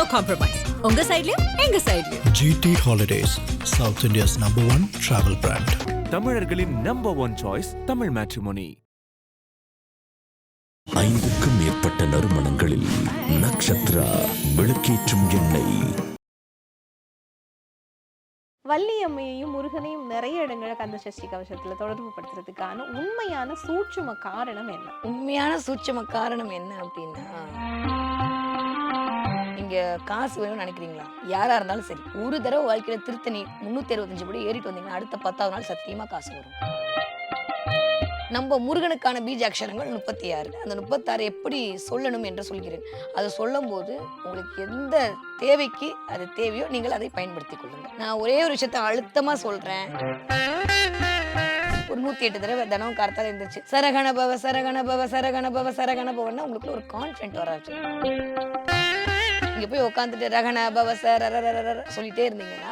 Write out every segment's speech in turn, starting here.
No compromise உங்க சைடுலயும் எங்க சைடுலயும் GT Holidays, South India's number one travel brand. தமிழர்களின் number one choice Tamil Matrimony ஐந்துக்கும் மேற்பட்ட நறுமணங்களில் நக்ஷத்ரா விளக்கேற்றும் எண்ணெய். வள்ளியம்மையையும் முருகனையும் நிறைய இடங்களை கந்த சஷ்டி கவசத்துல தொடர்பு படுத்துறதுக்கான உண்மையான சூட்சும காரணம் என்ன? உண்மையான சூட்சம காரணம் என்ன அப்படின்னா நீங்கள் காசு வேணும்னு நினைக்கிறீங்களா? யாரா இருந்தாலும் சரி ஒரு தடவை வாழ்க்கையில் திருத்தணி முந்நூற்றி அறுபத்தஞ்சு படி ஏறிட்டு வந்தீங்கன்னா அடுத்த பத்தாவது நாள் சத்தியமா காசு வரும். நம்ம முருகனுக்கான பீஜ அக்ஷரங்கள் முப்பத்தி ஆறு. அந்த முப்பத்தாறு எப்படி சொல்லணும் என்று சொல்கிறேன். அதை சொல்லும்போது உங்களுக்கு எந்த தேவைக்கு அது தேவையோ நீங்கள் அதை பயன்படுத்திக் கொள்ளுங்கள். நான் ஒரே ஒரு விஷயத்த அழுத்தமாக சொல்றேன். ஒரு நூத்தி எட்டு தடவை தினமும் கார்த்தால இருந்துச்சு சரகணபவ சரகணபவ சரகணபவ சரகணபவன்னா சரகண உங்களுக்கு ஒரு கான்ஃபிடென்ட் வராச்சு இங்க போய் உட்காந்துட்டு ரகண பவ சர சொல்லிட்டே இருந்தீங்கன்னா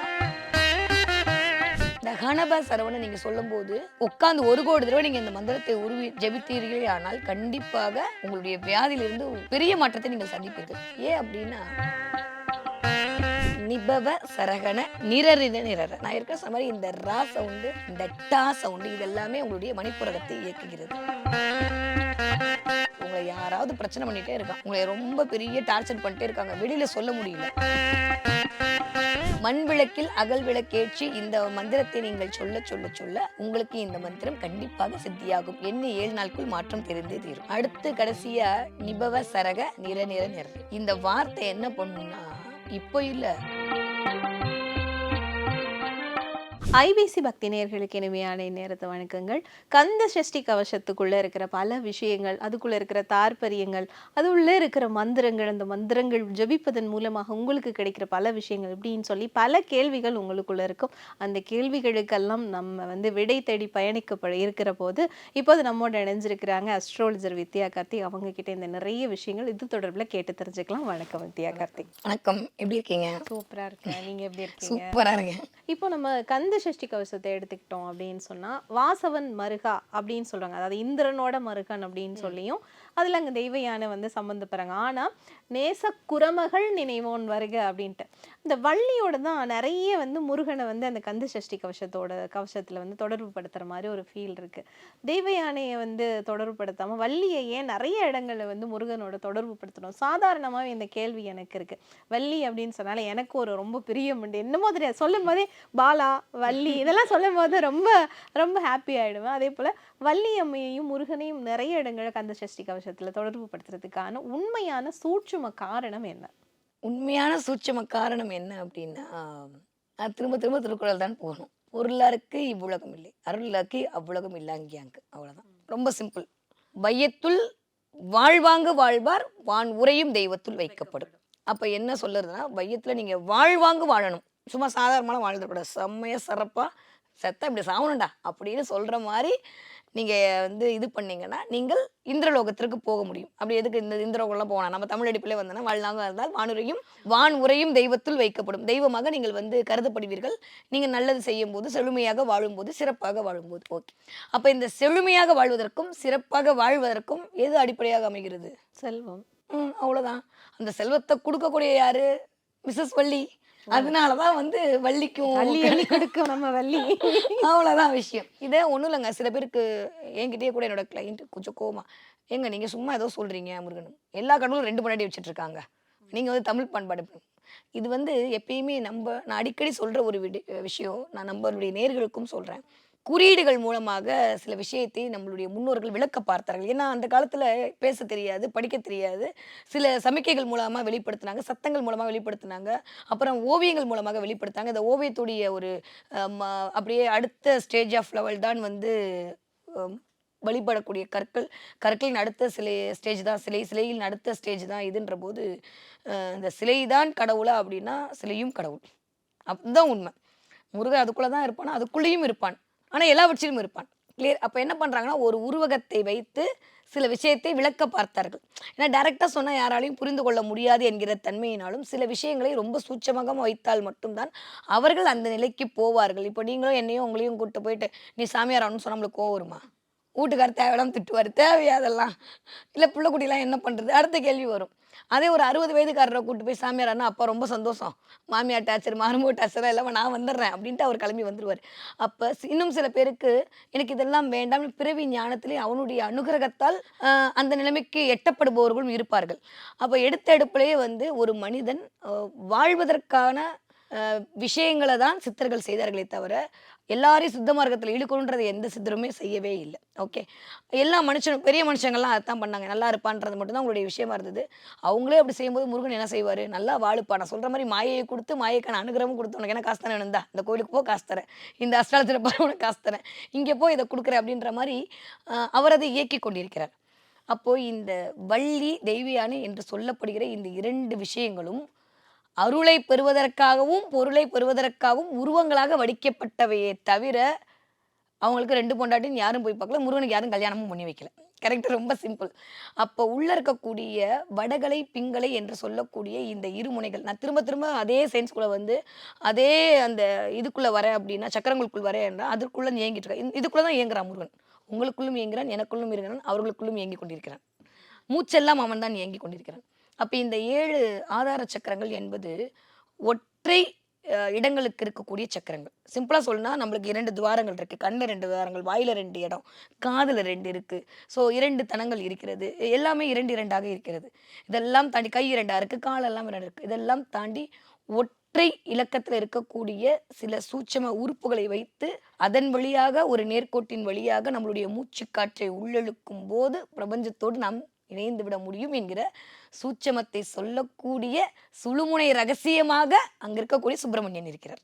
இந்த ஹனப சரவணை நீங்க சொல்லும்போது உட்கார்ந்து ஒரு கோடி தடவை நீங்க இந்த மந்திரத்தை உருவி ஜெபித்தீர்களே ஆனால் கண்டிப்பாக உங்களுடைய வியாதியிலிருந்து பெரிய மாற்றத்தை நீங்கள் சந்திப்பீர்கள். ஏன் அப்படின்னா நிபவ சரகண நிரரித நிரர. நான் இருக்க சொன்ன இந்த ரா சவுண்டு இந்த டா சவுண்டு இதெல்லாமே உங்களுடைய மணிப்புரகத்தை இயக்குகிறது. யாராவது பிரச்சனை பண்ணிட்டே இருக்கான். உங்களை ரொம்ப பெரிய டார்ச்சர் பண்ணிட்டே இருக்காங்க. வெளியில சொல்ல முடியல. மண் விளக்கில் அகல் விளக்கேற்றி இந்த மந்திரத்தை நீங்கள் சொல்ல சொல்ல சொல்ல உங்களுக்கு இந்த மந்திரம் கண்டிப்பாக சித்தியாகும். என்ன ஏழு நாளுக்குள் மாற்றம் தெரிந்தே தீரும். அடுத்து கடைசியா நிபவ சரக நிற நிற நிற. இந்த வார்த்தை என்ன பண்ணும்னா இப்போ இல்லை. ஐபிசி பக்தி நேயர்களுக்கு இனிமையான நேரத்தை வணக்கங்கள். கந்த சஷ்டி கவசத்துக்குள்ள இருக்கிற பல விஷயங்கள் அதுக்குள்ள இருக்கிற தாற்பரியங்கள் அது உள்ள இருக்கிற மந்திரங்கள் அந்த மந்திரங்கள் ஜெபிப்பதன் மூலமாக உங்களுக்கு கிடைக்கிற பல விஷயங்கள் இப்படின்னு சொல்லி பல கேள்விகள் உங்களுக்குள்ள இருக்கும். அந்த கேள்விகளுக்கெல்லாம் நம்ம வந்து விடை தேடி பயணிக்கப்பட இருக்கிற போது இப்போது நம்மோட இணைஞ்சிருக்கிறாங்க அஸ்ட்ராலஜர் வித்யா கார்த்திக் அவங்க கிட்ட இந்த நிறைய விஷயங்கள் இது தொடர்புல கேட்டு தெரிஞ்சுக்கலாம். வணக்கம் வித்யா கார்த்திக் வணக்கம். எப்படி இருக்கீங்க? சூப்பரா இருக்கேன். நீங்க எப்படி இருக்கீங்க? சூப்பரா இருக்கேன். இப்போ நம்ம கந்த சஷ்டி கவசத்தை எடுத்துக்கிட்டோம் அப்படின்னு சொன்னா வாசவன் மருகா அப்படின்னு சொல்றாங்க. அதாவது இந்திரனோட மருகன் அப்படின்னு சொல்லியும் அதில் அங்கே தெய்வ யானை வந்து சம்மந்தப்படுறாங்க ஆனால் நேச குரமகள் நினைவோன் வருக அப்படின்ட்டு. இந்த வள்ளியோட தான் நிறைய வந்து முருகனை வந்து அந்த கந்த சஷ்டி கவசத்தோட கவசத்தில் வந்து தொடர்பு படுத்துகிற மாதிரி ஒரு ஃபீல் இருக்குது தெய்வ யானையை வந்து தொடர்பு படுத்தாமல் வள்ளியை ஏன் நிறைய இடங்களில் வந்து முருகனோட தொடர்பு படுத்தணும். சாதாரணமாவே இந்த கேள்வி எனக்கு இருக்குது வள்ளி அப்படின்னு சொன்னாலே எனக்கு ஒரு ரொம்ப பிரியம் உண்டு. என்னமோ தெரியாது சொல்லும் போதே பாலா வள்ளி இதெல்லாம் சொல்லும் போது ரொம்ப ரொம்ப ஹாப்பி ஆகிடுவேன் அதே போல் வள்ளி அம்மையையும் முருகனையும் நிறைய இடங்களில் கந்த சஷ்டி கவசம் கவசத்துல தொடர்பு படுத்துறதுக்கான உண்மையான சூட்சும காரணம் என்ன? உண்மையான சூட்சம காரணம் என்ன அப்படின்னா திரும்ப திரும்ப திருக்குறள் தான் போகணும். பொருளாருக்கு இவ்வுலகம் இல்லை. அருளாக்கு அவ்வுலகம் இல்லாங்கியாங்க அவ்வளோதான் ரொம்ப சிம்பிள் வையத்துள் வாழ்வாங்கு வாழ்வார் வான் உரையும் தெய்வத்துள் வைக்கப்படும். அப்போ என்ன சொல்லுறதுன்னா வையத்தில் நீங்கள் வாழ்வாங்க வாழணும். சும்மா சாதாரணமாக வாழ்ந்துடக்கூடாது. செம்மையாக சிறப்பாக செத்த இப்படி சாகணும்டா அப்படின்னு சொல்கிற மாதிரி நீங்க வந்து இது பண்ணீங்கன்னா நீங்கள் இந்திரலோகத்திற்கு போக முடியும். அப்படி எதுக்கு இந்த இந்திரலோகம்லாம் போகலாம்? நம்ம தமிழ் அடிப்பிலே வந்தோம்னா வாழ்நாங்க இருந்தால் வானுரையும் வான் உரையும் தெய்வத்தில் வைக்கப்படும். தெய்வமாக நீங்கள் வந்து கருதப்படுவீர்கள். நீங்கள் நல்லது செய்யும் போது செழுமையாக வாழும்போது சிறப்பாக வாழும்போது. ஓகே. அப்போ இந்த செழுமையாக வாழ்வதற்கும் சிறப்பாக வாழ்வதற்கும் எது அடிப்படையாக அமைகிறது? செல்வம். ம் அவ்வளோதான் அந்த செல்வத்தை கொடுக்கக்கூடிய யாரு? மிஸ்ஸஸ் வள்ளி. அதனாலதான் வந்து வள்ளிக்கும் வள்ளி அள்ளி கொடுக்கும் நம்ம வள்ளி. அவ்வளோதான் விஷயம். இதே ஒன்றும் இல்லைங்க. சில பேருக்கு என்கிட்டயே கூட என்னோட கிளைண்ட் கொஞ்சம் கோமா ஏங்க நீங்கள் சும்மா ஏதோ சொல்கிறீங்க முருகன். எல்லா கடவுளும் ரெண்டு முன்னாடி வச்சுட்டு இருக்காங்க நீங்கள் வந்து தமிழ் பண்பாடு. இது வந்து எப்பயுமே நம்ம நான் அடிக்கடி சொல்கிற ஒரு விஷயம் நான் நம்மளுடைய நேர்களுக்கும் சொல்கிறேன் குறியீடுகள் மூலமாக சில விஷயத்தை நம்மளுடைய முன்னோர்கள் விளக்க பார்த்தார்கள். ஏன்னா அந்த காலத்தில் பேச தெரியாது படிக்க தெரியாது. சில சமிக்கைகள் மூலமாக வெளிப்படுத்தினாங்க சத்தங்கள் மூலமாக வெளிப்படுத்தினாங்க அப்புறம் ஓவியங்கள் மூலமாக வெளிப்படுத்தாங்க இந்த ஓவியத்துடைய ஒரு ம- அப்படியே அடுத்த ஸ்டேஜ் ஆஃப் லெவல் தான் வந்து வழிபடக்கூடிய கற்கள் கற்களின் அடுத்த சிலை ஸ்டேஜ் தான் சிலை சிலையின் அடுத்த ஸ்டேஜ் தான் இதுன்ற போது இந்த சிலை தான் கடவுளா அப்படின்னா சிலையும் கடவுள். அதுதான் உண்மை. முருகன் அதுக்குள்ளே தான் இருப்பான்? அதுக்குள்ளேயும் இருப்பான். ஆனால் எல்லாவற்றிலும் இருப்பான். கிளியர் அப்போ என்ன பண்ணுறாங்கன்னா ஒரு உருவகத்தை வைத்து சில விஷயத்தை விளக்க பார்த்தார்கள். ஏன்னா டைரெக்டாக சொன்னால் யாராலையும் புரிந்து கொள்ள முடியாது என்கிற தன்மையினாலும் சில விஷயங்களை ரொம்ப சூட்சமாக வைத்தால் மட்டும்தான் அவர்கள் அந்த நிலைக்கு போவார்கள். இப்போ நீங்களும் என்னையும் உங்களையும் கூப்பிட்டு போயிட்டு நீ சாமியார் ஆகணும்னு சொன்னா நம்மளுக்கு கோவம் வருமா? வீட்டுக்கார் தேவையில்லாம திட்டுவார் தேவையா அதெல்லாம் இல்லை பிள்ளைக்குட்டிலாம் என்ன பண்ணுறது அடுத்த கேள்வி வரும். அதே ஒரு அறுபது வயதுக்காரரை கூட்டு போய் சாமியார்னா அப்போ ரொம்ப சந்தோஷம். மாமியார் டேச்சர் மருமக டாச்சர் இல்லாமல் நான் வந்துடுறேன் அப்படின்ட்டு அவர் கிளம்பி வந்துடுவார் அப்போ இன்னும் சில பேருக்கு எனக்கு இதெல்லாம் வேண்டாம் பிறவி ஞானத்திலே அவனுடைய அனுகிரகத்தால் அந்த நிலைமைக்கு எட்டப்படுபவர்களும் இருப்பார்கள். அப்போ எடுத்த எடுப்பிலேயே வந்து ஒரு மனிதன் வாழ்வதற்கான விஷயங்களை தான் சித்தர்கள் செய்தார்களே தவிர எல்லாரையும் சுத்த மார்க்கத்தில் ஈடுகொள்ன்றதை எந்த சித்தருமே செய்யவே இல்லை. ஓகே எல்லா மனுஷனும் பெரிய மனுஷங்கள்லாம் அதான் பண்ணாங்க. நல்லா இருப்பான்றது மட்டும்தான் உங்களுடைய விஷயமா இருந்தது. அவங்களே அப்படி செய்யும்போது முருகன் என்ன செய்வார்? நல்லா வாழுப்பா. நான் சொல்கிற மாதிரி மாயையை கொடுத்து மாயைக்கான அனுகிரகம் கொடுத்து உனக்கு என்ன காசு தானே வேணுந்தா இந்த கோயிலுக்கு போ காசு தரேன். இந்த அஸ்டாலத்தில் பாரு உனக்கு காசு தரேன். இங்கே போய் இதை கொடுக்குறேன் அப்படின்ற மாதிரி அவர் அதை இயக்கி கொண்டிருக்கிறார். அப்போது இந்த வள்ளி தெய்வியானி என்று சொல்லப்படுகிற இந்த இரண்டு விஷயங்களும் அருளை பெறுவதற்காகவும் பொருளை பெறுவதற்காகவும் உருவங்களாக வடிக்கப்பட்டவையே தவிர அவங்களுக்கு ரெண்டு பொண்டாட்டின்னு யாரும் போய் பார்க்கல. முருகனுக்கு யாரும் கல்யாணமும் பண்ணி வைக்கல. கரெக்டாக ரொம்ப சிம்பிள் அப்போ உள்ளே இருக்கக்கூடிய வடகலை பிங்களை என்று சொல்லக்கூடிய இந்த இருமுனைகள். நான் திரும்ப திரும்ப அதே சயின்ஸ்குள்ளே வந்து அதே அந்த இதுக்குள்ளே வரேன் அப்படின்னா சக்கரங்களுக்குள் வரேன் என்றால் அதுக்குள்ளே இயங்கிட்டு இருக்கேன் இதுக்குள்ளே தான் இயங்குறான் முருகன். உங்களுக்குள்ளும் இயங்குறான் எனக்குள்ளும் இருக்கிறான் அவர்களுக்குள்ளும் இயங்கி கொண்டிருக்கிறான். மூச்செல்லாம் அவன் தான் இயங்கி கொண்டிருக்கிறான். அப்போ இந்த ஏழு ஆதார சக்கரங்கள் என்பது ஒற்றை இடங்களுக்கு இருக்கக்கூடிய சக்கரங்கள். சிம்பிளாக சொல்லுனா நம்மளுக்கு இரண்டு துவாரங்கள் இருக்குது கண்ணில் ரெண்டு துவாரங்கள் வாயில் ரெண்டு இடம் காதில் ரெண்டு இருக்குது ஸோ இரண்டு தனங்கள் இருக்கிறது. எல்லாமே இரண்டு இரண்டாக இருக்கிறது. இதெல்லாம் தாண்டி கை இரண்டாக இருக்குது காலெல்லாம் இரண்டு இருக்குது இதெல்லாம் தாண்டி ஒற்றை இலக்கத்தில் இருக்கக்கூடிய சில சூட்சம உறுப்புகளை வைத்து அதன் வழியாக ஒரு நேர்கோட்டின் வழியாக நம்மளுடைய மூச்சுக்காற்றை உள்ளெழுக்கும் போது பிரபஞ்சத்தோடு நாம் இணைந்து விட முடியும் என்கிற சூட்சமத்தை சொல்லக்கூடிய சுழுமுனை ரகசியமாக அங்கே இருக்கக்கூடிய சுப்பிரமணியன் இருக்கிறார்.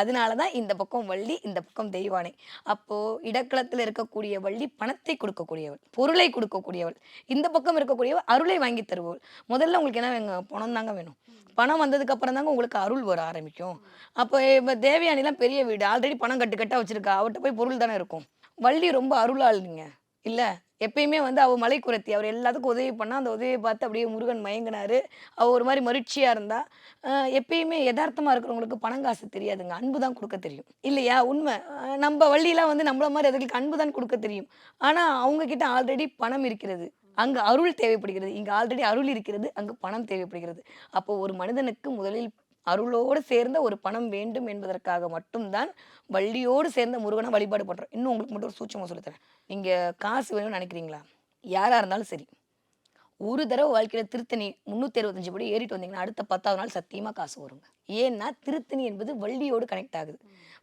அதனால தான் இந்த பக்கம் வள்ளி இந்த பக்கம் தெய்வானை. அப்போ இடக்களத்தில் இருக்கக்கூடிய வள்ளி பணத்தை கொடுக்கக்கூடியவள் பொருளை கொடுக்கக்கூடியவள் இந்த பக்கம் இருக்கக்கூடியவள் அருளை வாங்கி தருவள் முதல்ல உங்களுக்கு என்ன வேணும்? பணம் தாங்க வேணும். பணம் வந்ததுக்கு அப்புறம் தாங்க உங்களுக்கு அருள் வர ஆரம்பிக்கும். அப்போ இப்போ தேவயானிலாம் பெரிய வீடு. ஆல்ரெடி பணம் கட்டு கட்டா வச்சிருக்கா. அவட்ட போய் பொருள் தானே இருக்கும். வள்ளி ரொம்ப அருளாளுங்க. இல்லை? எப்பயுமே வந்து அவள் மலை குரத்தி. அவர் எல்லாத்துக்கும் உதவி பண்ணால் அந்த உதவியை பார்த்து அப்படியே முருகன் மயங்கினாரு. அவள் ஒரு மாதிரி மகிழ்ச்சியாக இருந்தா எப்பயுமே யதார்த்தமாக இருக்கிறவங்களுக்கு பணம் காசு தெரியாதுங்க. அன்பு தான் கொடுக்க தெரியும். இல்லையா? உண்மை. நம்ம வள்ளியெலாம் வந்து நம்மள மாதிரி அதுகளுக்கு அன்பு தான் கொடுக்க தெரியும். ஆனால் அவங்கக்கிட்ட ஆல்ரெடி பணம் இருக்கிறது. அங்கே அருள் தேவைப்படுகிறது. இங்கே ஆல்ரெடி அருள் இருக்கிறது. அங்கே பணம் தேவைப்படுகிறது. அப்போ ஒரு மனிதனுக்கு முதலில் அருளோடு சேர்ந்த ஒரு பணம் வேண்டும் என்பதற்காக மட்டும்தான் வள்ளியோடு சேர்ந்த முருகனை வழிபாடு பண்ணுறோம் இன்னும் உங்களுக்கு மட்டும் ஒரு சூட்சமாக சொல்லித்தரேன் நீங்கள் காசு வேணும்னு நினைக்கிறீங்களா? யாராக இருந்தாலும் சரி. ஒரு தடவை வாழ்க்கையில் திருத்தணி முந்நூற்றி அறுபத்தஞ்சு படி ஏறிட்டு வந்தீங்கன்னா அடுத்த பத்தாவது நாள் சத்தியமாக காசு வருங்க. ஏன்னா திருத்தணி என்பது வள்ளியோடு கனெக்ட் ஆகுது.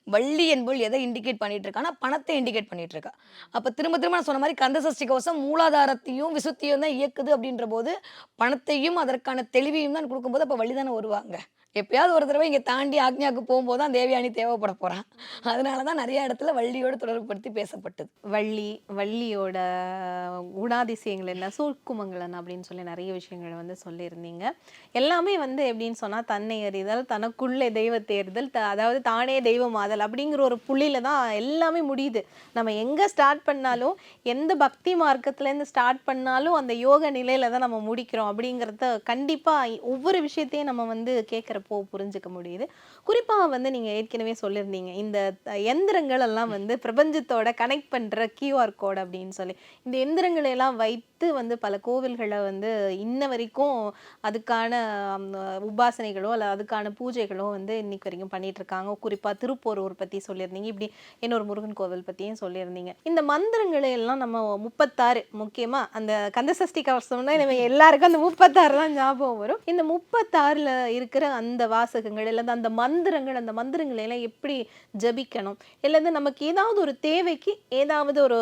வள்ளி என்பது எதை இண்டிகேட் பண்ணிட்டு இருக்கான்னா பணத்தை இண்டிகேட் பண்ணிட்டு இருக்கா. அப்போ திரும்ப திரும்ப நான் சொன்ன மாதிரி கந்த சஷ்டி கவசம் மூலாதாரத்தையும் விசுத்தியும் தான் இயக்குது அப்படின்ற போது பணத்தையும் அதற்கான தெளிவையும் தான் கொடுக்கும்போது அப்போ வள்ளி தானே வருவாங்க. எப்பயாவது ஒரு தடவை இங்கே தாண்டி ஆக்ஞாக்கு போகும்போது தான் தேவயானி தேவைப்பட போகிறான் அதனால தான் நிறைய இடத்துல வள்ளியோட தொடர்புபடுத்தி பேசப்பட்டது. வள்ளி வள்ளியோட குணாதிசயங்கள் என்ன சூழ்குமங்களன் அப்படின்னு சொல்லி நிறைய விஷயங்கள் வந்து சொல்லியிருந்தீங்க. எல்லாமே வந்து எப்படின்னு சொன்னால் தன்னை அறிதல் தனக்குள்ளே தெய்வத்தை எறிதல் த அதாவது தானே தெய்வமாதல் அப்படிங்கிற ஒரு புள்ளியில் தான் எல்லாமே முடியுது. நம்ம எங்கே ஸ்டார்ட் பண்ணாலும் எந்த பக்தி மார்க்கத்துலேருந்து ஸ்டார்ட் பண்ணாலும் அந்த யோக நிலையில் தான் நம்ம முடிக்கிறோம் அப்படிங்கிறத கண்டிப்பாக ஒவ்வொரு விஷயத்தையும் நம்ம வந்து கேட்குறப்போ புரிஞ்சுக்க முடியுது. குறிப்பாக வந்து நீங்கள் ஏற்கனவே சொல்லியிருந்தீங்க. இந்த எந்திரங்கள் எல்லாம் வந்து பிரபஞ்சத்தோட கனெக்ட் பண்ணுற கியூஆர் கோட் அப்படின்னு சொல்லி. இந்த எந்திரங்களை எல்லாம் வைத்து வந்து பல கோவில்களை வந்து இன்ன வரைக்கும் அதுக்கான உபாசனைகளோ அல்ல அதுக்கான பூஜைகளோ வந்து இன்னைக்கு வரைக்கும் பண்ணிட்டு இருக்காங்க குறிப்பாக திருப்போரூர் பற்றி சொல்லியிருந்தீங்க. இப்படி இன்னொரு முருகன் கோவில் பற்றியும் சொல்லியிருந்தீங்க. இந்த மந்திரங்களை எல்லாம் நம்ம முப்பத்தாறு முக்கியமாக அந்த கந்தசஷ்டி கவசம்னா நம்ம எல்லாருக்கும் அந்த முப்பத்தாறு தான் ஞாபகம் வரும். இந்த முப்பத்தாறில் இருக்கிற அந்த வாசகங்கள் இல்லை அந்த மந்திரங்கள் அந்த மந்திரங்களை எல்லாம் எப்படி ஜபிக்கணும்? இல்லது நமக்கு ஏதாவது ஒரு தேவைக்கு ஏதாவது ஒரு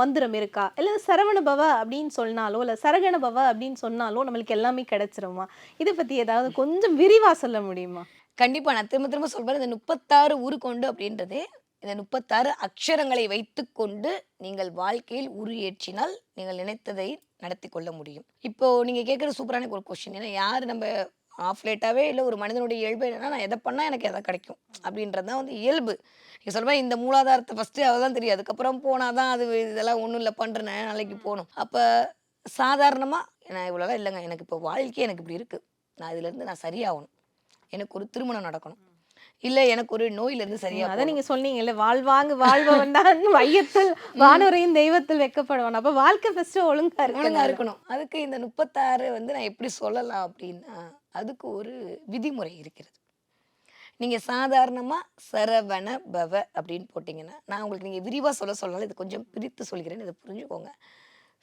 மந்திரம் இருக்கா? இல்லை சரவணபவ அப்படின்னு சொன்னாலோ இல்லை சரகணபவ அப்படின்னு சொன்னாலோ நம்மளுக்கு எல்லாமே கிடைச்சிருமா? இதை பற்றி ஏதாவது கொஞ்சம் விரிவாக சொல்ல முடியுமா? கண்டிப்பாக நான் திரும்ப திரும்ப சொல்கிறேன் இந்த முப்பத்தாறு உரு கொண்டு அப்படின்றது இந்த முப்பத்தாறு அக்ஷரங்களை வைத்துக்கொண்டு நீங்கள் வாழ்க்கையில் உரு ஏற்றினால் நீங்கள் நினைத்ததை நடத்தி கொள்ள முடியும். இப்போ நீங்க கேட்குற சூப்பரான ஒரு கொஸ்டின் ஏன்னா யார் நம்ம ஆஃப் லேட்டாவே இல்லை ஒரு மனிதனுடைய இயல்பு என்னன்னா நான் எதை பண்ணால் எனக்கு எதை கிடைக்கும்? அப்படின்றது தான் வந்து இயல்பு. நீங்க சொல்ற மாதிரி இந்த மூலாதாரத்தை ஃபஸ்ட்டு அவதான் தெரியும். அதுக்கப்புறம் போனால் தான் அது இதெல்லாம் ஒன்றும் இல்லை பண்ணுறேன் நாளைக்கு போகணும். அப்போ சாதாரணமாக நான் இவ்வளோலாம் இல்லைங்க. எனக்கு இப்போ வாழ்க்கை எனக்கு இப்படி இருக்குது நான் இதுலேருந்து நான் சரியாகணும். எனக்கு ஒரு திருமணம் நடக்கணும். இல்ல எனக்கு ஒரு நோயில இருந்து சரியா அதான் நீங்க சொன்னீங்கல்ல வாழ்வாங்கு வாழ்பவன் தான் வையத்தில் வானுரையும் தெய்வத்தில் வைக்கப்படுவான். அப்ப வாழ்க்கை ஃபர்ஸ்ட் ஒழுங்கா ஒழுங்கா இருக்கு இருக்கணும். அதுக்கு இந்த முப்பத்தாறு வந்து நான் எப்படி சொல்லலாம் அப்படின்னா அதுக்கு ஒரு விதிமுறை இருக்கிறது. நீங்கள் சாதாரணமாக சரவண பவ அப்படின்னு போட்டிங்கன்னா நான் உங்களுக்கு நீங்கள் விரிவாக சொல்ல சொல்லலாம் இது கொஞ்சம் பிரித்து சொல்கிறேன் இதை புரிஞ்சுக்கோங்க.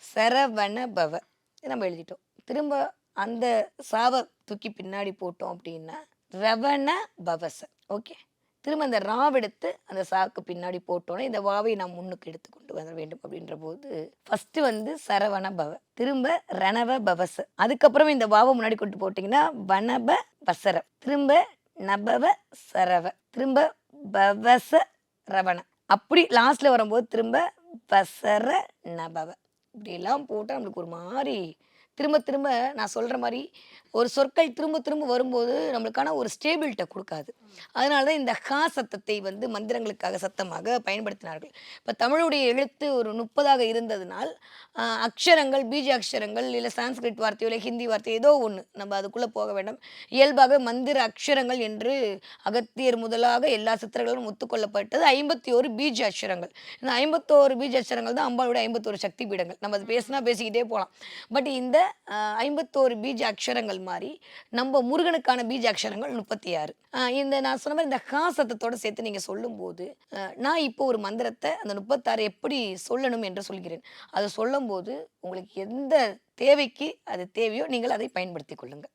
சரவண பவ இது நம்ம எழுதிட்டோம். திரும்ப அந்த சாவை தூக்கி பின்னாடி போட்டோம் அப்படின்னா ரவண பவச ஓகே? திரும்ப அந்த ராவெடுத்து அந்த சாக்கு பின்னாடி போட்டோன்னே இந்த வாவை நாம் முன்னுக்கு எடுத்து கொண்டு வர வேண்டும் அப்படின்ற போது ஃபஸ்ட்டு வந்து சரவண பவ திரும்ப ரணவ பவச. அதுக்கப்புறம் இந்த வாவை முன்னாடி கொண்டு போட்டிங்கன்னா வனப பசர திரும்ப நபவ சரவ திரும்ப பவச ரவண. அப்படி லாஸ்ட்டில் வரும்போது திரும்ப பசர நபவ. இப்படியெல்லாம் போட்டால் நம்மளுக்கு ஒரு மாதிரி திரும்ப திரும்ப நான் சொல்கிற மாதிரி ஒரு சொற்கள் திரும்ப திரும்ப வரும்போது நம்மளுக்கான ஒரு ஸ்டேபிலிட்ட கொடுக்காது. அதனால தான் இந்த ஹா சத்தத்தை வந்து மந்திரங்களுக்காக சத்தமாக பயன்படுத்தினார்கள். இப்போ தமிழுடைய எழுத்து ஒரு முப்பதாக இருந்ததுனால் அக்ஷரங்கள் பீஜ அக்ஷரங்கள் இல்லை சான்ஸ்கிரிட் வார்த்தையோ இல்லை ஹிந்தி வார்த்தையோ ஏதோ ஒன்று நம்ம அதுக்குள்ளே போக வேண்டாம். இயல்பாக மந்திர அக்ஷரங்கள் என்று அகத்தியர் முதலாக எல்லா சித்திரங்களும் ஒத்துக்கொள்ளப்பட்டது ஐம்பத்தி ஒரு பீஜ அக்ஷரங்கள். இந்த ஐம்பத்தோரு பீஜ அக்ஷரங்கள் தான் அம்பாளுடைய ஐம்பத்தோரு சக்தி பீடங்கள் நம்ம அது பேசினா பேசிக்கிட்டே போகலாம். பட் இந்த ஐம்பத்தோரு பீஜ அக்ஷரங்கள் மாதிரி நம்ம முருகனுக்கான பீஜ அக்ஷரங்கள் முப்பத்தி ஆறு இந்த நான் சொன்ன மாதிரி இந்த கா சத்தத்தோட சேர்த்து நீங்கள் சொல்லும்போது நான் இப்போ ஒரு மந்திரத்தை அந்த முப்பத்தாறு எப்படி சொல்லணும் என்று சொல்கிறேன். அதை சொல்லும்போது உங்களுக்கு எந்த தேவைக்கு அது தேவையோ நீங்கள் அதை பயன்படுத்தி கொள்ளுங்கள்.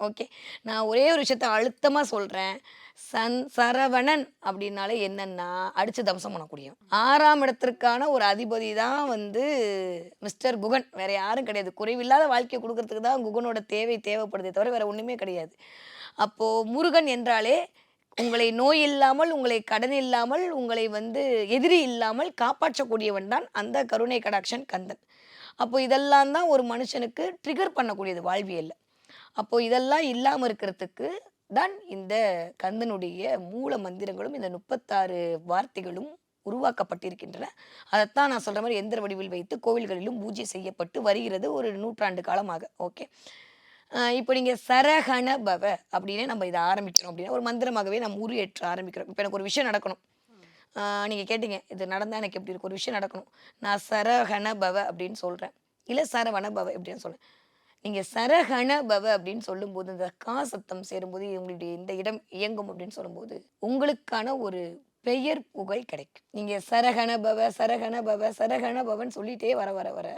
ஓகே. நான் ஒரே ஒரு விஷயத்த அழுத்தமாக சொல்கிறேன் சன் சரவணன் அப்படின்னாலே என்னன்னா அடித்து தம்சம் பண்ணக்கூடியும் ஆறாம் இடத்திற்கான ஒரு அதிபதி தான் வந்து மிஸ்டர் குகன். வேறு யாரும் கிடையாது. குறைவில்லாத வாழ்க்கையை கொடுக்கறதுக்கு தான் குகனோட தேவை தேவைப்படுதே தவிர வேறு ஒன்றுமே கிடையாது. அப்போது முருகன் என்றாலே உங்களை நோய் இல்லாமல் உங்களை கடன் இல்லாமல் உங்களை வந்து எதிரி இல்லாமல் காப்பாற்றக்கூடியவன் தான் அந்த கருணை கடாக்ஷன் கந்தன். அப்போ இதெல்லாம் தான் ஒரு மனுஷனுக்கு ட்ரிகர் பண்ணக்கூடியது வாழ்வியல்ல. அப்போ இதெல்லாம் இல்லாமல் இருக்கிறதுக்கு தான் இந்த கந்தனுடைய மூல மந்திரங்களும் இந்த முப்பத்தாறு வார்த்தைகளும் உருவாக்கப்பட்டிருக்கின்றன. அதைத்தான் நான் சொல்கிற மாதிரி எந்திர வடிவில் வைத்து கோவில்களிலும் பூஜை செய்யப்பட்டு வருகிறது ஒரு நூற்றாண்டு காலமாக. ஓகே. இப்போ நீங்கள் சரகண பவ அப்படின்னு நம்ம இதை ஆரம்பிக்கிறோம் அப்படின்னா ஒரு மந்திரமாகவே நம்ம உருவேற்ற ஆரம்பிக்கிறோம். இப்போ எனக்கு ஒரு விஷயம் நடக்கணும். நீங்கள் கேட்டீங்க இது நடந்தால் எனக்கு எப்படி இருக்கும் ஒரு விஷயம் நடக்கணும். நான் சரகண பவ அப்படின்னு சொல்கிறேன் இல்லை சரவண பவ அப்படின்னு சொல்றேன் நீங்கள் சரகண பவ அப்படின்னு சொல்லும்போது இந்த கா சத்தம் சேரும்போது உங்களுடைய இந்த இடம் இயங்கும் அப்படின்னு சொல்லும்போது உங்களுக்கான ஒரு பெயர் புகழ் கிடைக்கும். நீங்கள் சரகண பவ சரகண பவ சரகண பவன் சொல்லிட்டே வர வர வர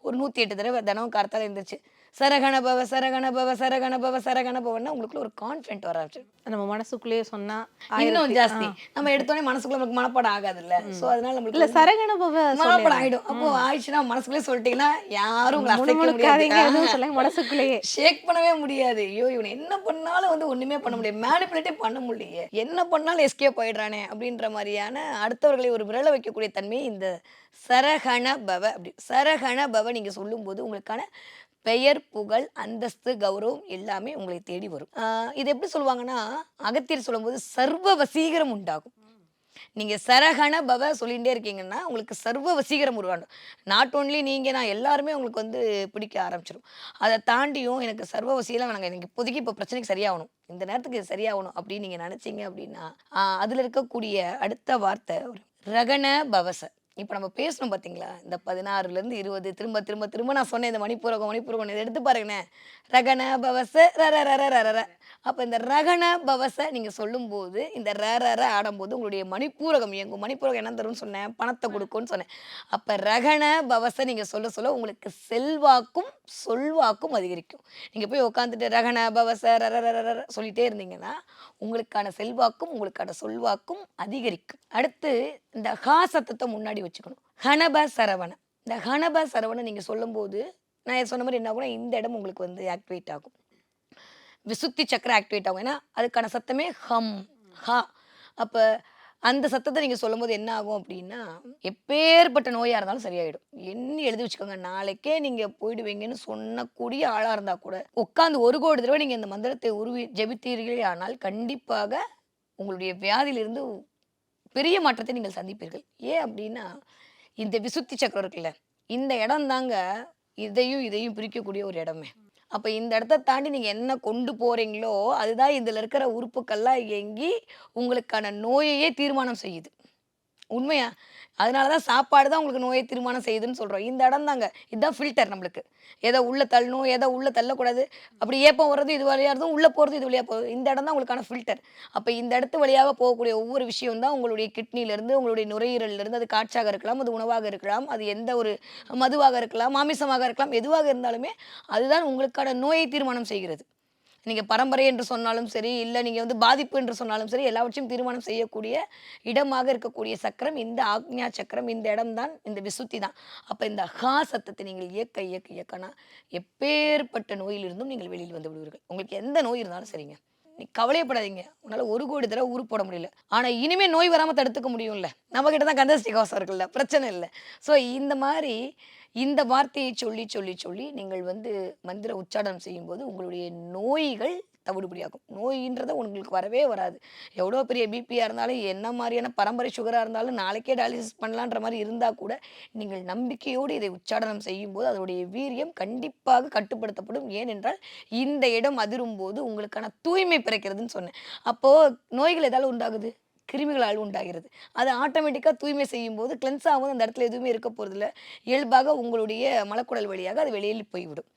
ஒரு நூற்றி எட்டு தடவை தினம் கார்த்தால் இருந்துச்சு சரகண பவ சரகண பவ சரகண பவ சரகண பவன்னா உங்களுக்குள்ள ஒரு கான்ஃபிடென்ட் வர ஆரம்பிச்சு நம்ம மனசுக்குள்ளேயே சொன்னா இன்னும் ஜாஸ்தி. நம்ம எடுத்தோடனே மனசுக்குள்ள நமக்கு மனப்பாடம் ஆகாதுல்ல. சோ அதனால இல்ல நம்மளுக்கு வந்து சரகண பவ மனப்பாடம் ஆயிடும். அப்போ ஆயிடுச்சுன்னா மனசுக்குள்ளே சொல்லிட்டீங்கன்னா யாரும் உங்களை அசைக்க முடியாது. மனசுக்குள்ளேயே. ஷேக் பண்ணவே முடியாது. ஐயோ இவனை என்ன பண்ணாலும் வந்து ஒண்ணுமே பண்ண முடியாது. மேனிப்புலேட்டே பண்ண முடியலையே. என்ன பண்ணாலும் எஸ்கேப் ஆயிடுறானே அப்படின்ற மாதிரியான அடுத்தவர்களை ஒரு விரல வைக்கக்கூடிய தன்மை இந்த சரகண பவ அப்படி சரகண பவ நீங்க சொல்லும்போது உங்களுக்கான பெயர் புகழ் அந்தஸ்து கௌரவம் எல்லாமே உங்களை தேடி வரும். இது எப்படி சொல்லுவாங்கன்னா அகத்தியர் சொல்லும்போது சர்வ வசீகரம் உண்டாகும். நீங்கள் சரகண பவ சொல்லிகிட்டே இருக்கீங்கன்னா உங்களுக்கு சர்வ வசீகரம் உருவாண்டும் நாட் ஓன்லி நீங்கள் நான் எல்லாருமே உங்களுக்கு வந்து பிடிக்க ஆரம்பிச்சிடும் அதை தாண்டியும் எனக்கு சர்வ வசீலம் நாங்கள் எனக்கு இப்போதைக்கு இப்போ பிரச்சனைக்கு சரியாகணும். இந்த நேரத்துக்கு இது சரியாகணும் அப்படின்னு நீங்கள் நினச்சிங்க அப்படின்னா அதில் இருக்கக்கூடிய அடுத்த வார்த்தை ஒரு ரகண பவச. இப்போ நம்ம பேசணும் பார்த்தீங்களா இந்த பதினாறுல இருந்து இருபது திரும்ப திரும்ப திரும்ப நான் சொன்னேன் இந்த மணிப்பூரகம் மணிப்பூரகம் இதை எடுத்து பாருங்கண்ணே. ரகண பவச ரர ரர ரர ர அப்போ இந்த ரகண பவச நீங்கள் சொல்லும்போது இந்த ர ர ர ஆடும்போது உங்களுடைய மணிப்பூரகம் இயங்கும். மணிப்பூரகம் என்ன தரும்னு சொன்னேன் பணத்தை கொடுக்கும்னு சொன்னேன். அப்போ ரகண பவச நீங்கள் சொல்ல சொல்ல உங்களுக்கு செல்வாக்கும் சொல்வாக்கும் அதிகரிக்கும். நீங்கள் போய் உட்காந்துட்டு ரகண பவச ர ர ர ர ர சொல்லிட்டே இருந்தீங்கன்னா உங்களுக்கான செல்வாக்கும் உங்களுக்கான சொல்வாக்கும் அதிகரிக்கும். அடுத்து இந்த ஹா சத்தத்தை முன்னாடி வச்சுக்கணும். ஹனப சரவண இந்த ஹனப சரவண நீங்கள் சொல்லும்போது நான் சொன்ன மாதிரி என்ன ஆகும்னா இந்த இடம் உங்களுக்கு வந்து ஆக்டிவேட் ஆகும். விசுத்தி சக்கரம் ஆக்டிவேட் ஆகும். ஏன்னா அதுக்கான சத்தமே ஹம் ஹா. அப்போ அந்த சத்தத்தை நீங்கள் சொல்லும்போது என்ன ஆகும் அப்படின்னா எப்பேற்பட்ட நோயாக இருந்தாலும் சரியாயிடும். என்ன எழுதி வச்சுக்கோங்க. நாளைக்கே நீங்கள் போயிடுவீங்கன்னு சொன்னக்கூடிய ஆளாக இருந்தால் கூட உட்காந்து ஒரு கோடி தடவை நீங்கள் இந்த மந்திரத்தை உருவி ஜெபித்தீர்களே ஆனால் கண்டிப்பாக உங்களுடைய வியாதியிலிருந்து பெரிய மாற்றத்தை நீங்கள் சந்திப்பீர்கள். ஏன் அப்படின்னா இந்த விசுத்தி சக்கரம் இருக்குல்ல இந்த இடம் தாங்க இதையும் இதையும் பிரிக்கக்கூடிய ஒரு இடமே. அப்போ இந்த இடத்த தாண்டி நீங்கள் என்ன கொண்டு போகிறீங்களோ அதுதான் இதில் இருக்கிற உறுப்புக்கள்லாம் இயங்கி உங்களுக்கான நோயையே தீர்மானம் செய்யுது. உண்மையா? அதனால தான் சாப்பாடு தான் உங்களுக்கு நோயை தீர்மானம் செய்யுதுன்னு சொல்கிறோம் இந்த இடம் தாங்க. இதுதான் ஃபில்டர் நம்மளுக்கு. எதை உள்ளே தள்ளணும் எதை உள்ளே தள்ளக்கூடாது. அப்படி ஏப்பம் வர்றது இது வழியாக இருந்தும் உள்ளே போகிறது இது வழியாக போகுது. இந்த இடம் தான் உங்களுக்கான ஃபில்டர் அப்போ இந்த இடத்து வழியாக போகக்கூடிய ஒவ்வொரு விஷயம் தான் உங்களுடைய கிட்னிலேருந்து உங்களுடைய நுரையீரல்லேருந்து அது காட்சாக இருக்கலாம் அது உணவாக இருக்கலாம் அது எந்த ஒரு மதுவாக இருக்கலாம் மாமிசமாக இருக்கலாம் எதுவாக இருந்தாலுமே அதுதான் உங்களுக்கான நோயை தீர்மானம் செய்கிறது. நீங்கள் பரம்பரை என்று சொன்னாலும் சரி இல்லை நீங்கள் வந்து பாதிப்பு என்று சொன்னாலும் சரி எல்லாவற்றையும் தீர்மானம் செய்யக்கூடிய இடமாக இருக்கக்கூடிய சக்கரம் இந்த ஆக்ஞா சக்கரம் இந்த இடம்தான் இந்த விசுத்தி தான் அப்போ இந்த ஹா சத்தத்தை நீங்கள் இயக்க இயக்க இயக்கனா எப்பேற்பட்ட நோயிலிருந்தும் நீங்கள் வெளியில் வந்து விடுவீர்கள். உங்களுக்கு எந்த நோய் இருந்தாலும் சரிங்க. நீ கவலையப்படாதீங்க. உன்னால் ஒரு கோடி தடவை ஊரு போட முடியல. ஆனால் இனிமேல் நோய் வராமல் தடுத்துக்க முடியும்ல. நம்மக்கிட்ட தான் கந்தஸ்டி கவசம் இருக்குல்ல. பிரச்சனை இல்லை. ஸோ இந்த மாதிரி இந்த வார்த்தையை சொல்லி சொல்லி சொல்லி நீங்கள் வந்து மந்திர உச்சாடனம் செய்யும்போது உங்களுடைய நோய்கள் தவிடுபடியாகும். நோயின்றதை உங்களுக்கு வரவே வராது. எவ்வளோ பெரிய பிபியாக இருந்தாலும் என்ன மாதிரியான பரம்பரை சுகராக இருந்தாலும் நாளைக்கே டயாலிசிஸ் பண்ணலான்ற மாதிரி இருந்தால் கூட நீங்கள் நம்பிக்கையோடு இதை உச்சாடனம் செய்யும்போது அதனுடைய வீரியம் கண்டிப்பாக கட்டுப்படுத்தப்படும். ஏனென்றால் இந்த இடம் அதிரும் போது உங்களுக்கான தூய்மை பிறக்கிறதுன்னு சொன்னேன். அப்போது நோய்கள் ஏதாவது உண்டாகுது? கிருமிகளால் உண்டாகிறது. அது ஆட்டோமேட்டிக்காக தூய்மை செய்யும் போது கிளென்ஸ் ஆகும்போது அந்த இடத்துல எதுவுமே இருக்க போகிறதில்ல இயல்பாக உங்களுடைய மலக்குடல் வழியாக அது வெளியில் போய்விடும்.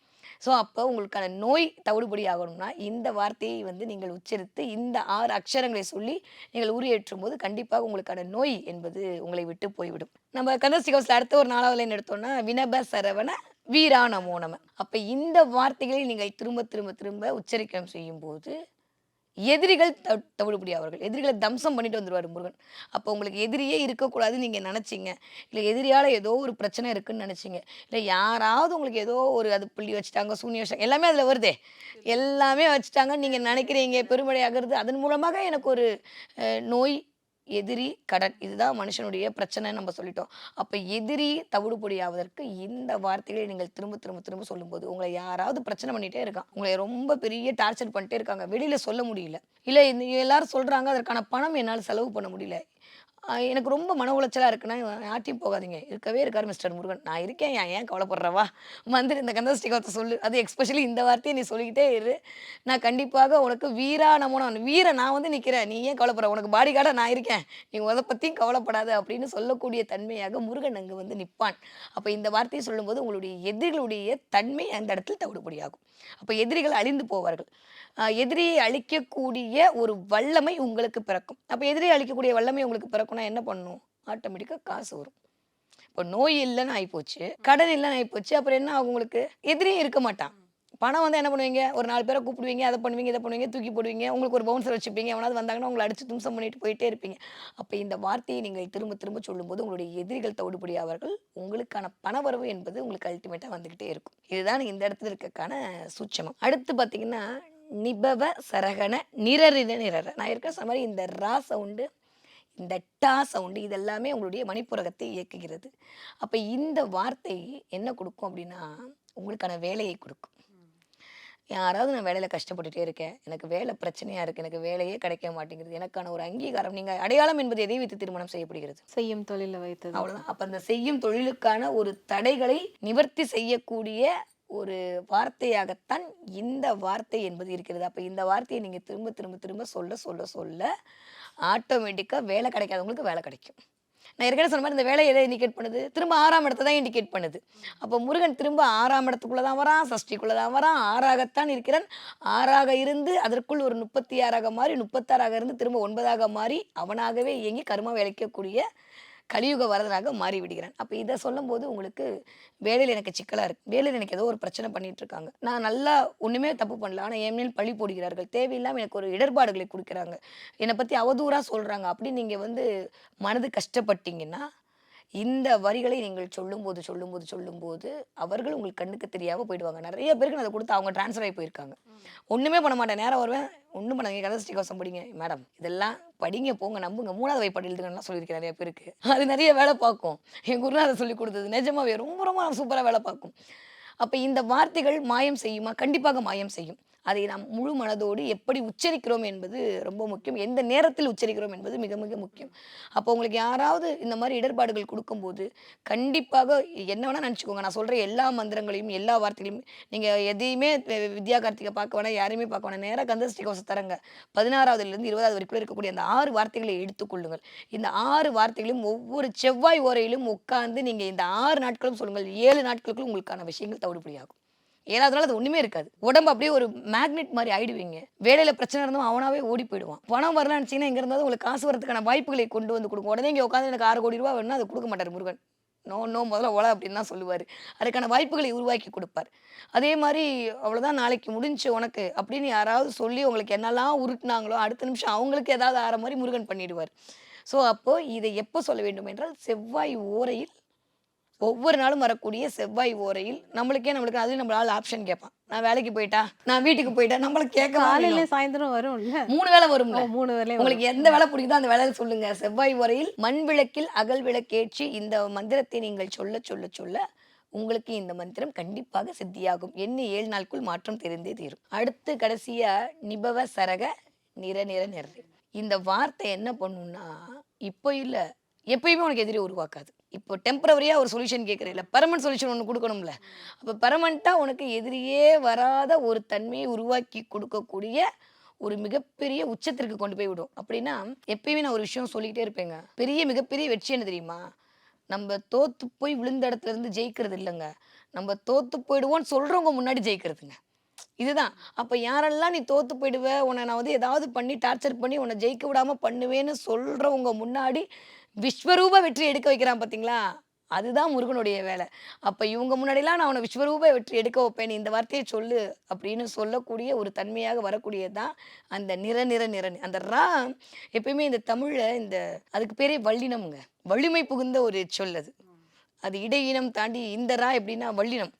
ஸோ அப்போ உங்களுக்கான நோய் தவிடுபடி ஆகணும்னா இந்த வார்த்தையை வந்து நீங்கள் உச்சரித்து இந்த ஆறு அக்ஷரங்களை சொல்லி நீங்கள் உரியேற்றும் போது கண்டிப்பாக உங்களுக்கான நோய் என்பது உங்களை விட்டு போய்விடும். நம்ம கந்தஸ்டி அடுத்த ஒரு நாலாவது லைன் எடுத்தோம்னா வினப சரவண வீரா நமோ நம. அப்போ இந்த வார்த்தைகளை நீங்கள் திரும்ப திரும்ப திரும்ப உச்சரிக்கம் செய்யும்போது எதிரிகள் த தவிடுபடி அவர்கள். எதிரிகளை தம்சம் பண்ணிட்டு வந்துடுவார் முருகன். அப்போ உங்களுக்கு எதிரியே இருக்கக்கூடாதுன்னு நீங்கள் நினச்சிங்க. இல்லை எதிரியால் ஏதோ ஒரு பிரச்சனை இருக்குன்னு நினச்சிங்க. இல்லை யாராவது உங்களுக்கு ஏதோ ஒரு அது புள்ளி வச்சுட்டாங்க சூனிய வச்சாங்க எல்லாமே அதில் வருதே. எல்லாமே வச்சுட்டாங்க நீங்கள் நினைக்கிறீங்க பெருமழையாகிறது அதன் மூலமாக எனக்கு ஒரு நோய் எதிரி கடன். இதுதான் மனுஷனுடைய பிரச்சனை நம்ம சொல்லிட்டோம். அப்போ எதிரி தவிடுபொடி ஆவதற்கு இந்த வார்த்தைகளை நீங்கள் திரும்ப திரும்ப திரும்ப சொல்லும்போது உங்களை யாராவது பிரச்சனை பண்ணிட்டே இருக்கான். உங்களை ரொம்ப பெரிய டார்ச்சர் பண்ணிட்டே இருக்காங்க. வெளியில சொல்ல முடியல. இல்லை எல்லாரும் சொல்றாங்க அதற்கான பணம் என்னால் செலவு பண்ண முடியல. எனக்கு ரொம்ப மன உளைச்சலாக இருக்குன்னா யார்ட்டையும் போகாதீங்க. இருக்கவே இருக்காரு மிஸ்டர் முருகன். நான் இருக்கேன் ஏன் ஏன் கவலைப்படுறவா வந்து இந்த கந்தஸ்டிகத்தை சொல்லு. அது எக்ஸ்பெஷலி இந்த வார்த்தையை நீ சொல்லிக்கிட்டே இரு. நான் கண்டிப்பாக உனக்கு வீரா நமோன வீர நான் வந்து நிற்கிறேன் நீ ஏன் கவலைப்படுற? உனக்கு பாடி கார்டாக நான் இருக்கேன். நீ உதை பற்றியும் கவலைப்படாத அப்படின்னு சொல்லக்கூடிய தன்மையாக முருகன் அங்கே வந்து நிற்பான் அப்போ இந்த வார்த்தையை சொல்லும்போது உங்களுடைய எதிரிகளுடைய தன்மை அந்த இடத்தில் தவிடுபடியாகும். அப்போ எதிரிகள் அழிந்து போவார்கள். எதிரியை அழிக்கக்கூடிய ஒரு வல்லமை உங்களுக்கு பிறக்கும். அப்போ எதிரியை அழிக்கக்கூடிய வல்லமை உங்களுக்கு பிறக்கும் போனால் என்ன பண்ணும்? ஆட்டோமேட்டிக்காக காசு வரும். இப்போ நோய் இல்லைன்னு ஆகிப்போச்சு கடன் இல்லைன்னு ஆகிப்போச்சு அப்புறம் என்ன ஆகும் உங்களுக்கு? எதிரியும் இருக்க மாட்டான். பணம் வந்து என்ன பண்ணுவீங்க? ஒரு நாலு பேரை கூப்பிடுவீங்க அதை பண்ணுவீங்க இதை பண்ணுவீங்க தூக்கி போடுவீங்க உங்களுக்கு ஒரு பவுன்சர் வச்சுப்பீங்க எவனாவது வந்தாங்கன்னா உங்களை அடிச்சு தும்சம் பண்ணிட்டு போயிட்டே இருப்பீங்க. அப்போ இந்த வார்த்தையை நீங்கள் திரும்ப திரும்ப சொல்லும்போது உங்களுடைய எதிரிகள் தவிடுபடி அவர்கள் உங்களுக்கான பணவரவு என்பது உங்களுக்கு அல்டிமேட்டாக வந்துக்கிட்டே இருக்கும். இதுதான் இந்த இடத்துல இருக்கக்கான சூட்சமம். அடுத்து பார்த்தீங்கன்னா நிபவ சரகண நிரரின நிரர நான் இருக்க சொன்ன மாதிரி இந்த ரா சவுண்டு இந்த டா சவுண்டு இதெல்லாமே உங்களுடைய மணிப்புரகத்தை இயக்குகிறது. அப்போ இந்த வார்த்தை என்ன கொடுக்கும் அப்படின்னா உங்களுக்கான வேலையை கொடுக்கும். யாராவது நான் வேலையில் கஷ்டப்பட்டுட்டே இருக்கேன் எனக்கு வேலை பிரச்சனையாக இருக்குது எனக்கு வேலையே கிடைக்க மாட்டேங்கிறது எனக்கான ஒரு அங்கீகாரம் நீங்கள் அடையாளம் என்பது எதை வைத்து திருமணம் செய்யப்படுகிறது? செய்யும் தொழிலை வைத்தது. அவ்வளவுதான். அப்ப அந்த செய்யும் தொழிலுக்கான ஒரு தடைகளை நிவர்த்தி செய்யக்கூடிய ஒரு வார்த்தையாகத்தான் இந்த வார்த்தை என்பது இருக்கிறது. அப்போ இந்த வார்த்தையை நீங்கள் திரும்ப திரும்ப திரும்ப சொல்ல சொல்ல சொல்ல ஆட்டோமேட்டிக்காக வேலை கிடைக்காதவங்களுக்கு வேலை கிடைக்கும். நான் ஏற்கனவே சொன்ன மாதிரி இந்த வேலை எதை இண்டிகேட் பண்ணுது? திரும்ப ஆறாம் இடத்தை தான் இண்டிகேட் பண்ணுது. அப்போ முருகன் திரும்ப ஆறாம் இடத்துக்குள்ள தான் வரான் சஷ்டிக்குள்ள தான் வரான் ஆறாகத்தான் இருக்கிறான். ஆறாக இருந்து அதற்குள் ஒரு முப்பத்தி ஆறாக மாறி முப்பத்தாறாக இருந்து திரும்ப ஒன்பதாக மாறி அவனாகவே இயங்கி கர்மா விளைக்கக்கூடிய கலியுக வரதனாக மாறி விடுகிறான் அப்போ இதை சொல்லும்போது உங்களுக்கு வேலையில் எனக்கு சிக்கலாக இருக்குது வேலையில் எனக்கு ஏதோ ஒரு பிரச்சனை பண்ணிட்டு இருக்காங்க. நான் நல்லா ஒன்றுமே தப்பு பண்ணல. ஆனால் என் பழி போடுகிறார்கள். தேவையில்லாமல் எனக்கு ஒரு இடர்பாடுகளை கொடுக்குறாங்க. என்னை பற்றி அவதூறாக சொல்கிறாங்க அப்படி நீங்கள் வந்து மனது கஷ்டப்பட்டீங்கன்னா இந்த வரிகளை நீங்கள் சொல்லும்போது சொல்லும்போது சொல்லும்போது அவர்கள் உங்களுக்கு கண்ணுக்கு தெரியாமல் போயிடுவாங்க. நிறைய பேருக்கு அதை கொடுத்து அவங்க ட்ரான்ஸ்ஃபர் ஆகி போயிருக்காங்க. ஒன்றுமே பண்ண மாட்டேன். நேரம் வருவேன். ஒன்றும் பண்ணாங்க கதை ஸ்ரீகோசம் படிங்க. மேடம் இதெல்லாம் படிங்க போங்க. நம்புங்க. மூணாவது வைப்பாடு எழுதுங்கலாம் சொல்லியிருக்கேன் நிறைய பேருக்கு. அது நிறைய வேலை பார்க்கும். என் குருநாதர் சொல்லி கொடுத்தது. நிஜமாவே ரொம்ப ரொம்ப சூப்பராக வேலை பார்க்கும். அப்போ இந்த வார்த்தைகள் மாயம் செய்யுமா? கண்டிப்பாக மாயம் செய்யும். அதை நாம் முழு மனதோடு எப்படி உச்சரிக்கிறோம் என்பது ரொம்ப முக்கியம். எந்த நேரத்தில் உச்சரிக்கிறோம் என்பது மிக மிக முக்கியம். அப்போ உங்களுக்கு யாராவது இந்த மாதிரி இடர்பாடுகள் கொடுக்கும்போது கண்டிப்பாக என்ன வேணால் நினச்சிக்கோங்க. நான் சொல்கிற எல்லா மந்திரங்களையும் எல்லா வார்த்தைகளையும் நீங்கள் எதையுமே வித்யா கார்த்திகை பார்க்க வேணாம் யாரையுமே பார்க்க வேணாம். நேராக கந்தசஷ்டி கவசம் தரங்க. பதினாறாவதுலேருந்து இருபதாவது வரைக்கும் இருக்கக்கூடிய அந்த ஆறு வார்த்தைகளை எடுத்துக்கொள்ளுங்கள் இந்த ஆறு வார்த்தைகளையும் ஒவ்வொரு செவ்வாய் ஓரையிலும் உட்கார்ந்து நீங்கள் இந்த ஆறு நாட்களும் சொல்லுங்கள். ஏழு நாட்களுக்குள் உங்களுக்கான விஷயங்கள் தவிடுபடியாகும். ஏழாவது நாள் அது ஒண்ணுமே இருக்காது. உடம்பு அப்படியே ஒரு மேக்னெட் மாதிரி ஆயிடுவீங்க. வேலையில பிரச்சனை இருந்தும் அவனாவே ஓடி போயிடுவான். பணம் வரலான்னு நினைச்சீங்கன்னா இங்க இருந்தாலும் உங்களுக்கு காசு வரதுக்கான வாய்ப்புகளை கொண்டு வந்து கொடுக்கும். உடனே இங்க உட்காந்து எனக்கு ஆறு கோடி ரூபாய் வேணும்னா அது கொடுக்க மாட்டார் முருகன். நோ நோ முதல்ல ஒலை அப்படின்னு தான் சொல்லுவார். அதுக்கான வாய்ப்புகளை உருவாக்கி கொடுப்பார். அதே மாதிரி அவ்வளோதான் நாளைக்கு முடிஞ்சு உனக்கு அப்படின்னு யாராவது சொல்லி உங்களுக்கு என்னெல்லாம் உருட்டுனாங்களோ அடுத்த நிமிஷம் அவங்களுக்கு ஏதாவது ஆற மாதிரி முருகன் பண்ணிடுவார். ஸோ அப்போது இதை எப்போ சொல்ல வேண்டும் என்றால் செவ்வாய் ஓரையில் ஒவ்வொரு நாளும் வரக்கூடிய செவ்வாய் ஓரையில் நம்மளுக்கே நம்மளுக்கு அதுவும் நம்ம ஆள் ஆப்ஷன் கேட்பான் நான் வேலைக்கு போயிட்டா நான் வீட்டுக்கு போயிட்டா நம்மளுக்கு கேட்க காலையில சாயந்தரம் வரும்ல? மூணு வேளை வரும்ல? ஓ, மூணு வேலையும் உங்களுக்கு எந்த வேலை பிடிக்குதோ அந்த வேலையை சொல்லுங்க. செவ்வாய் வரையில் மண் விளக்கில் அகல் விளக்கேற்றி இந்த மந்திரத்தை நீங்கள் சொல்ல சொல்ல சொல்ல உங்களுக்கு இந்த மந்திரம் கண்டிப்பாக சித்தியாகும். என்ன ஏழு நாளுக்குள் மாற்றம் தெரிந்தே தீரும். அடுத்து கடைசியா நிபவ சரக நிற நிற நிற இந்த வார்த்தை என்ன பண்ணும்னா இப்போ இல்ல எப்பயுமே உனக்கு எதிரி உருவாக்காது. இப்போ டெம்பரவரியாக ஒரு சொல்யூஷன் கேட்குறீல்ல பெர்மனன்ட் சொல்யூஷன் ஒன்று கொடுக்கணும்ல. அப்போ பெர்மனண்ட்டாக உனக்கு எதிரியே வராத ஒரு தன்மையை உருவாக்கி கொடுக்கக்கூடிய ஒரு மிகப்பெரிய உச்சத்திற்கு கொண்டு போய் விடும். அப்படின்னா எப்பயுமே நான் ஒரு விஷயம் சொல்லிக்கிட்டே இருப்பேங்க. பெரிய மிகப்பெரிய வெற்றி என்ன தெரியுமா? நம்ம தோத்து போய் விழுந்த இடத்துல இருந்து ஜெயிக்கிறது இல்லைங்க. நம்ம தோத்து போயிடுவோம்னு சொல்றவங்க முன்னாடி ஜெயிக்கிறதுங்க. இதுதான். அப்போ யாரெல்லாம் நீ தோத்து போயிடுவ? உன்னை நான் வந்து ஏதாவது பண்ணி டார்ச்சர் பண்ணி உன்னை ஜெயிக்க விடாம பண்ணுவேன்னு சொல்கிறவங்க முன்னாடி விஸ்வரூப வெற்றி எடுக்க வைக்கிறான் பார்த்தீங்களா அதுதான் முருகனுடைய வேலை. அப்போ இவங்க முன்னாடிலாம் நான் உன்னை விஸ்வரூப வெற்றி எடுக்க வைப்பேன். இந்த வார்த்தையை சொல்லு அப்படின்னு சொல்லக்கூடிய ஒரு தன்மையாக வரக்கூடியதுதான் அந்த நிற நிற நிற. அந்த ரா எப்பயுமே இந்த தமிழில் இந்த அதுக்கு பேரே வள்ளினம்ங்க. வலிமை புகுந்த ஒரு சொல் அது. அது இடையினம் தாண்டி இந்த ரா எப்படின்னா வள்ளினம்.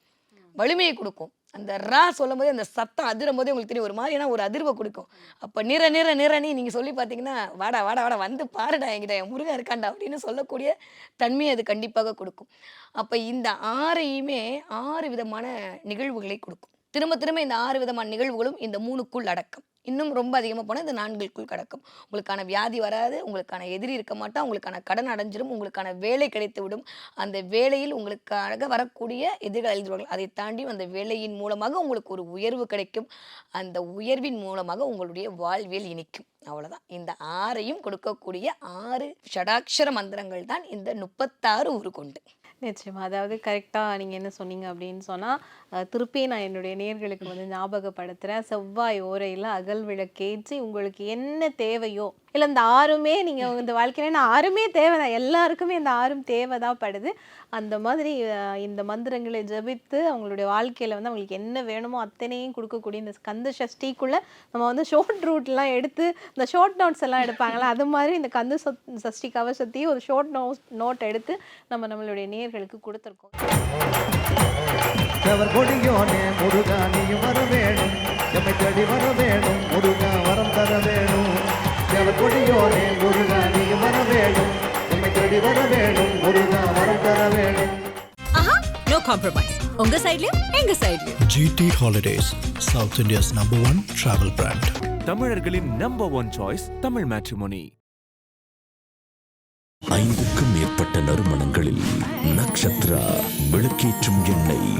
வலிமையை கொடுக்கும். அந்த ரா சொல்லும் போது அந்த சத்தம் அதிரும் போதே உங்களுக்கு தெரியும். ஒரு மாதிரியான ஒரு அதிர்வை கொடுக்கும். அப்போ நிற நிற நிறனி நீங்கள் சொல்லி பார்த்தீங்கன்னா வாடா வாடா வாடா வந்து பாருடா என்கிட்ட என் முருகன் இருக்காண்டா அப்படின்னு சொல்லக்கூடிய தன்மையை அது கண்டிப்பாக கொடுக்கும். அப்போ இந்த ஆறையுமே ஆறு விதமான நிகழ்வுகளை கொடுக்கும். திரும்ப திரும்ப இந்த ஆறு விதமான நிகழ்வுகளும் இந்த மூணுக்குள் அடக்கம். இன்னும் ரொம்ப அதிகமாக போனால் இந்த நான்குக்குள் கடக்கும். உங்களுக்கான வியாதி வராது உங்களுக்கான எதிரி இருக்க மாட்டா உங்களுக்கான கடன் அடைஞ்சிடும் உங்களுக்கான வேலை கிடைத்து விடும். அந்த வேலையில் உங்களுக்காக வரக்கூடிய எதிர்கள் அழிந்துவார்கள் அதை தாண்டி அந்த வேலையின் மூலமாக உங்களுக்கு ஒரு உயர்வு கிடைக்கும். அந்த உயர்வின் மூலமாக உங்களுடைய வாழ்வியல் இனிக்கும். அவ்வளோதான் இந்த ஆறையும் கொடுக்கக்கூடிய ஆறு ஷடாட்சர மந்திரங்கள் தான் இந்த முப்பத்தாறு உருக்கொண்டு நிச்சயமா. அதாவது கரெக்டாக நீங்கள் என்ன சொன்னீங்க அப்படின்னு சொன்னால் திருப்பி நான் என்னுடைய நேர்களுக்கு வந்து ஞாபகப்படுத்துகிறேன் செவ்வாய் ஓரையில் அகல் விளக்கேற்றி உங்களுக்கு என்ன தேவையோ இல்லை இந்த ஆறுமே நீங்கள் இந்த வாழ்க்கையில நான் ஆறுமே தேவை தான் எல்லாருக்குமே இந்த ஆறும் தேவை தான் படுது அந்த மாதிரி இந்த மந்திரங்களை ஜெபித்து அவங்களுடைய வாழ்க்கையில் வந்து அவங்களுக்கு என்ன வேணுமோ அத்தனையும் கொடுக்கக்கூடிய இந்த கந்த சஷ்டிக்குள்ளே நம்ம வந்து ஷார்ட் ரூட்லாம் எடுத்து இந்த ஷார்ட் நோட்ஸ் எல்லாம் எடுப்பாங்களா அது மாதிரி இந்த கந்த சத்- சஷ்டி கவசத்தையும் ஒரு ஷார்ட் நோட் நோட் எடுத்து நம்ம நம்மளுடைய நேர்களுக்கு கொடுத்துருக்கோம். முருகா வர வேணும். வர வேணும். முருகா வரம் தர வேணும். கொடியோனே முருகா நீயும் வர வேணும் எம்மை தேடி வர வேணும் முருகா வரம் தர வேணும் நோ காம்ப்ரமைஸ் உங்க சைடுலயும் எங்க சைடுலயும் GT Holidays, South India's number one travel brand. தமிழர்களின் number one choice Tamil Matrimony ஐந்துக்கும் மேற்பட்ட நறுமணங்களில் நக்ஷத்ரா விளக்கேற்றும் எண்ணெய்.